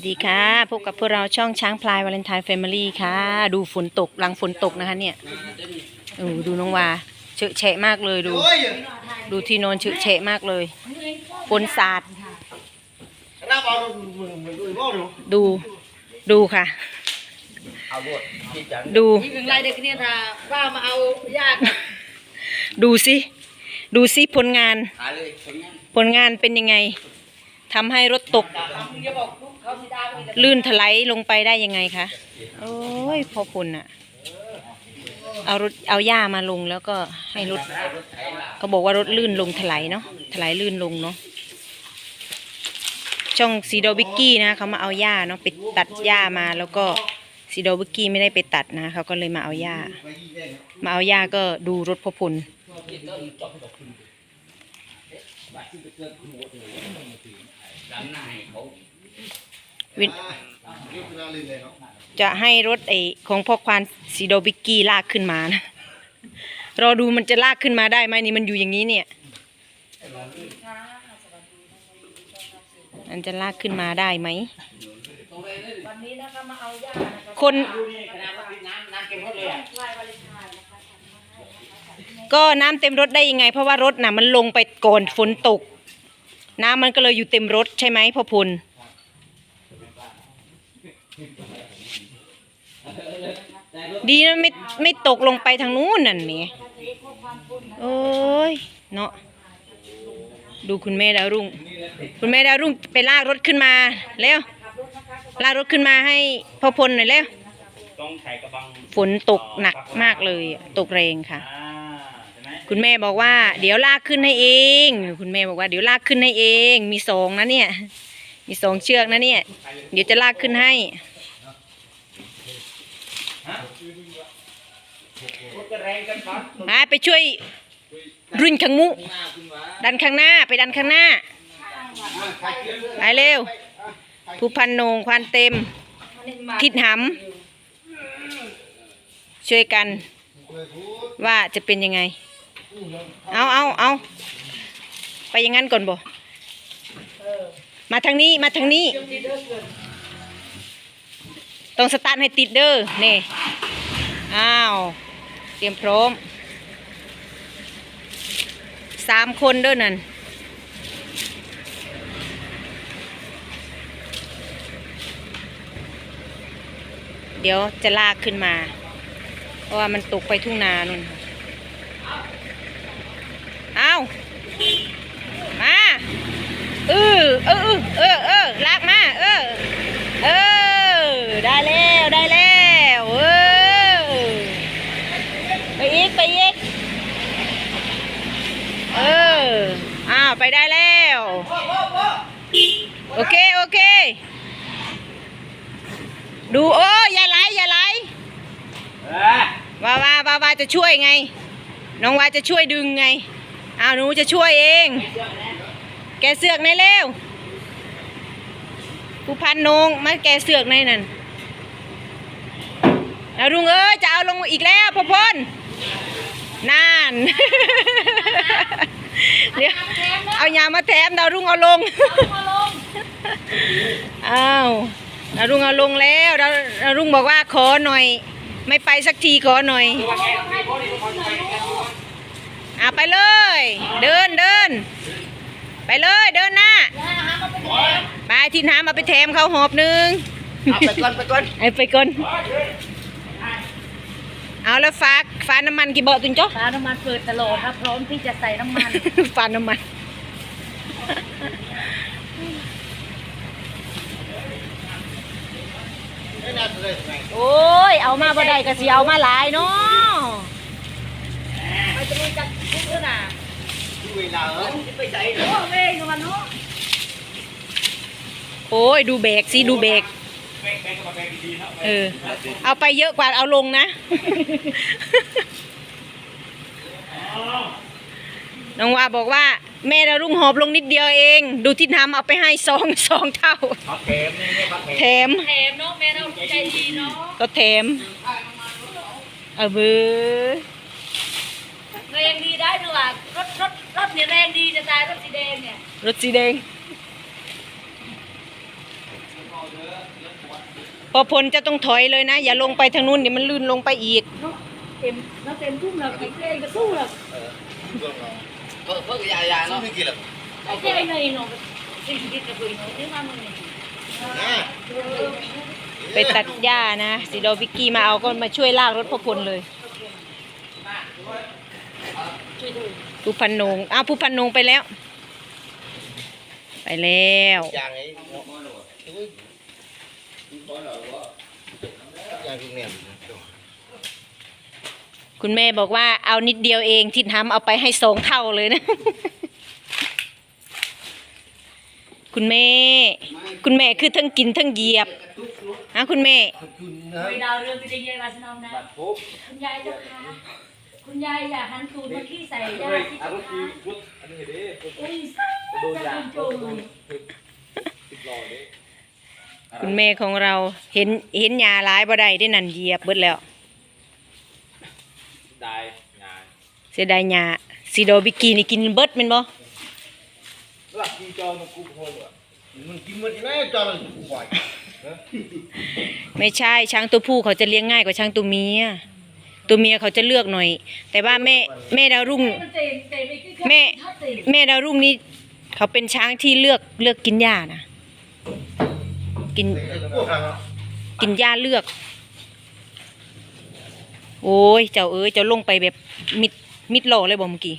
วัสดีค่ะ พบกับพวกเราช่องช้างพลายวาเลนไทน์แฟมิลี่ค่ะ ดูฝนตกหลังฝนตกนะคะเนี่ยโอ้ดูน้องวาเฉอะแฉะมากเลยดู ดูที่นอนเฉอะแฉะมากเลยฝนสาด ra vào mình đuổi vô rồi ดูดูค่ะ à buồn chị chẳng ดูนี่ถึงไรเด็กเนี่ยค่ะว่ามาเอาญาติดูสิ ดูสิผลงาน thả lên sống nhá ผลงานเป็นยังไงทำให้รถตกมึงจะบอก ลื่นถลายลงไปได้ยังไงคะโอ้ยพอคุณอะเอารถเอาหญ้ามาลงแล้วก็ให้รถเขาบอกว่ารถลื่นลงถลายเนาะถลายลื่นลงเนาะช่องซีโดวิกกี้นะเขามาเอาหญ้าเนาะไปตัดหญ้ามาแล้วก็ซีโดวิกกี้ไม่ได้ไปตัดนะเขาก็เลยมาเอาหญ้า มาเอาหญ้าก็ดูรถพอพล วินจะให้รถไอของพ่อควานซีโดวิกกี้ลากขึ้นมานะรอดูมันจะลากขึ้นมาได้ไหมนี่มันอยู่อย่างนี้เนี่ยมันจะลากขึ้นมาได้ไหมคนก็น้ำเต็มรถได้ยังไง เพราะว่ารถน่ะมันลงไปก่อนฝนตก น้ำมันก็เลยอยู่เต็มรถใช่ไหมพ่อพล ดีนะไม่ไม่ตกลงไปทางนู้นนั่นแหมโอ้ยเนาะดูคุณแม่ดาวรุ่ง คุณแม่ดาวรุ่งไปลากรถขึ้นมาเร็วลากรถขึ้นมาให้พ่อพลหน่อยเร็วต้องใส่กระบังฝนตกหนักมากเลยอะตกแรงค่ะอ่าใช่ไหมคุณแม่บอกว่า เดี๋ยวลากขึ้นให้เอง คุณแม่บอกว่าเดี๋ยวลากขึ้นให้เอง มีสองนะเนี่ย มีสองเชือกนะเนี่ย เดี๋ยวจะลากขึ้นให้ รถกระแรงกันปั๊บ มาไปช่วยรุ่นขังมุ ดันข้างหน้าไปดันข้างหน้า ไปเร็ว ผู้พันโนงควันเต็ม ทิดหำช่วยกัน ว่าจะเป็นยังไง เอาเอาเอาไปอย่างนั้นก่อนบ่มาทางนี้มาทางนี้ ต้องสตาร์ทให้ติดเด้อนี่ อ้าว เตรียมพร้อมสามคนด้วยนั่นเดี๋ยวจะลากขึ้นมา เพราะว่ามันตกไปทุ่งนานุ่น อ้าวาเออเออเออเออลากมา เออ เออ ได้แล้วได้แล้วเออไปอีกไปอีก เออ อ้าว ไปได้แล้ว โอเค โอเค ดูโอ้ยอย่าไหลอย่าไหลเอ้ยวาวาวาวาจะช่วยไง น้องวาจะช่วยดึงไงอ้าวหนูจะช่วยเอง แกเสือกในอยเร็วผู้พันนงมาแกเสือกในนั่นแล้วลุงเอ้ยจะเอาลงอีกแล้วพ่อพล นานเดี๋ยวเอายามาแถมดาวรุ่งเอาลงอ้าวดาวรุ่งเอาลงแล้วดาวดาวรุ่งบอกว่าขอหน่อย ไม่ไปสักทีขอหน่อยอะไปเลย เดินเดินไปเลยเดินหน้าไปที่น้ำมาไปแถมเขาหอบหนึ่งเอาไปก่อนไปก่อนไอ้ไปก่อน เอาแล้วฝากฝาน้ำมันกี่เบาะตุนจ๊อกร้านน้ำมันเปิดตลอดครับพร้อมที่จะใส่น้ำมันฝาน้ำมันไม่น่าเลยไงโอ้ย เอามาบ่ได้ก็สิเอามาหลายเนาะไปจะมีจัดทุกเรื่องอะดูเวลาเออไปใส่เหรอโอ้เว้ยกันเนาะโอ้ย ดูเบรกสิ ดูเบรกแบ่งแบ่งกับแบ่งดีๆนะ เออ เอาไปเยอะกว่าเอาลงนะ น้องว่าบอกว่า แม่ดาวรุ่งหอบลงนิดเดียวเอง ดูที่น้ำเอาไปให้สองสองเท่าเอาเข็มนี่นี่ครับเข็มแถม แถมเนาะแม่เราใจดีเนาะ ก็แถม เออเบือแรงดีได้ด้วยว่ารถรถรถเนี่ยแรงดีจะตายรถสีแดงเนี่ย รถสีแดง พอพลจะต้องถอยเลยนะ อย่าลงไปทางนู้นเดี๋ยวมันลื่นลงไปอีกเต็มแล้วเต็มทุ่มแล้วไอ้เจ๊ก็สู้แล้วเพิ่งเพิ่งยายาเนาะไม่กินหรอกไอ้เจ๊เลยเนาะสิ่งที่จะคุยเนาะที่ว่ามึงเนี่ยนะไปตัดหญ้านะสีดอวิกกี้มาเอาก็มาช่วยลากรถพ่อพลเลยช่วยดูผู้พันนงอ้าวผู้พันนงไปแล้ว ไปแล้ว อย่างไอ้อย่างทุกเนี่ย คุณแม่บอกว่าเอานิดเดียวเองทิดทำเอาไปให้สองเท่าเลยนะ คุณแม่ คุณแม่คือทั้งกินทั้งเหยียบฮะคุณแม่คุณนะไปดาวเรืองไปได้ยังไงสนอมนะคุณยายเจ้าค่ะคุณยายอย่าหันตูดมาขี้ใส่ยาที่เจ้าค่ะอุ้ยจะโจร คุณแม่ของเราเห็นเห็นยาหลายบ่ได้ได้นั่นเหยียบเบิดแล้ว ได้งานเสียดายยาซีโดบิกกี้นี่กินเบิดแม่นบ่หลักที่จองกูพอเลยมันกินมันแม่จอเลยกูบ่อยไม่ใช่ช้างตัวผู้เขาจะเลี้ยงง่ายกว่าช้างตัวเมียตัวเมียเขาจะเลือกหน่อย แต่ว่าแม่แม่ดาวรุ่งมันเตะเตะไปที่แม่แม่ดาวรุ่งนี่เขาเป็นช้างที่เลือกเลือกกินหญ้านะ กินพวกเรากินหญ้าเลือก โอ้ย เจ้าเอ้ย เจ้าลงไปแบบมิดมิดโลเลยบ่เมื่อกี้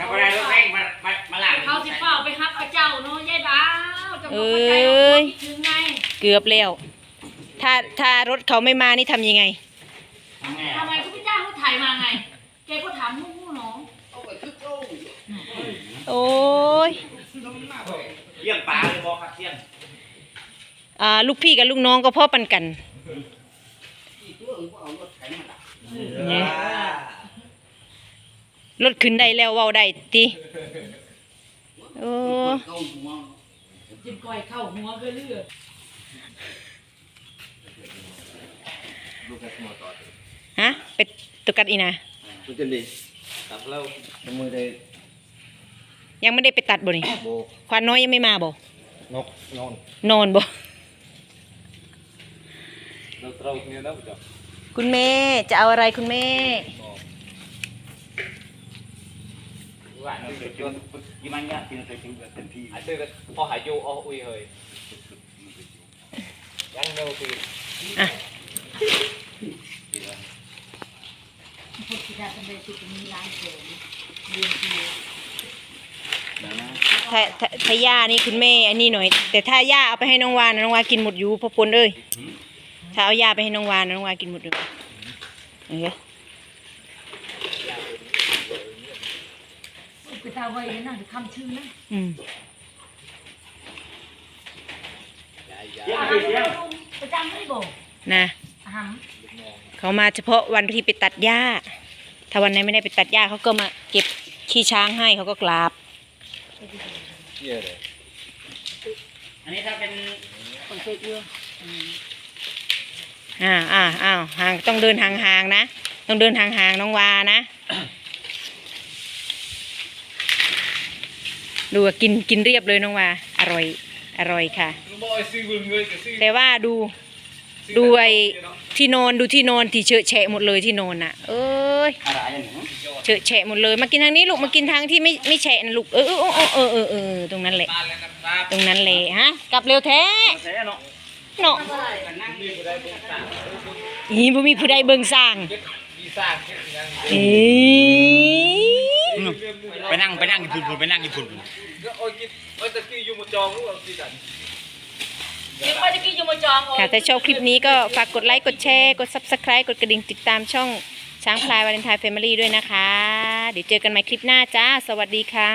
ทำอะไรรถแม่งมามามาหลังเขาสิเฝ้าไปฮักพระเจ้าเนาะยายดาวจังหวะพระเจ้าคิดถึงไงเกือบแล้ว ถ้าถ้ารถเขาไม่มานี่ทำยังไงทำไมพระเจ้าเขาถ่ายมาไงแกก็ถามมู่มู่น้องโอ้ยเยี่ยงปลาเลยบอกครับเยี่ยง อ่าลูกพี่กับลูกน้องก็พ่อปันกันเนี่ยรถขึ้นได้แล้วเว้าได้ติโอ้จิ้มก้อยเข้าหัวก็เลือดฮะไปตุกัดอีนะคุณจะดีตับเรามือได้ยังไม่ได้ไปตัดบ่นี่โบควานน้อยยังไม่มาบ่นกนอนนอนบ่ เราตรงเนี่ยนะจ๊ะคุณแม่จะเอาอะไรคุณแม่ว่าเราจะจนยี่มันเนี่ยกินไปถึงเต็มที่ไอ้เจ้าพอหายโยอ๋ออุ้ยเฮ้ยยังเร็วคืออะพวกที่ได้สำเร็จที่มีร้านเสริมเรียนดีถ้าถ้าถ้าย่านี่คุณแม่อันนี้หน่อย แต่ถ้าย่าเอาไปให้น้องวานนะน้องวานกินหมดอยู่พ่อปนเอ้ย ถ้าเอาย่าไปให้น้องวานนะน้องวานกินหมดอยู่เออไปตาไว้นั่งจะคำชื่อนะอืมอาหารที่เราประจำไม่บอกนะอาหารเขามาเฉพาะวันที่ไปตัดหญ้า ถ้าวันไหนไม่ได้ไปตัดหญ้าเขาก็มาเก็บขี้ช้างให้เขาก็กราบเยอะเลยอันนี้ถ้าเป็นคนเคยเยอะ อ่าอ่าอ้าวห่างต้องเดินห่างๆนะ ต้องเดินห่างๆน้องวานะ ดูกินกินเรียบเลยน้องวา อร่อย อร่อยค่ะ แต่ว่าดูดูไอ้ที่นอนดูที่นอนที่เฉอะแฉะหมดเลยที่นอนน่ะ เอ้ยอเฉอะแฉะหมดเลย มากินทางนี้ลูกมากินทางที่ไม่ไม่แฉะนะลูกเออเออเออเออเออตรงนั้นแหละ ตรงนั้นเลยฮะกลับเร็วแท้ เสียเนาะเนาะนั่งดีกูได้เป็นสามอีบ่มีผู้ใดเบิ่งสร้างดีซ่าแค่นั้นเอ้ยไปนั่งไปนั่งญี่ปุ่นไปนั่งญี่ปุ่นก็โอ้ยกินโอ้ยตะกี้อยู่มาจองรู้ว่าสิกันเดี๋ยวไปตะกี้จะมาจองค่ะถ้าชอบคลิปนี้ก็ฝากกดไลค์ กดแชร์ กด Subscribe กดกระดิ่งติดตามช่องช้างพลายวาเลนไทน์แฟมิลี่ด้วยนะคะ เดี๋ยวเจอกันใหม่คลิปหน้าจ้า สวัสดีค่ะ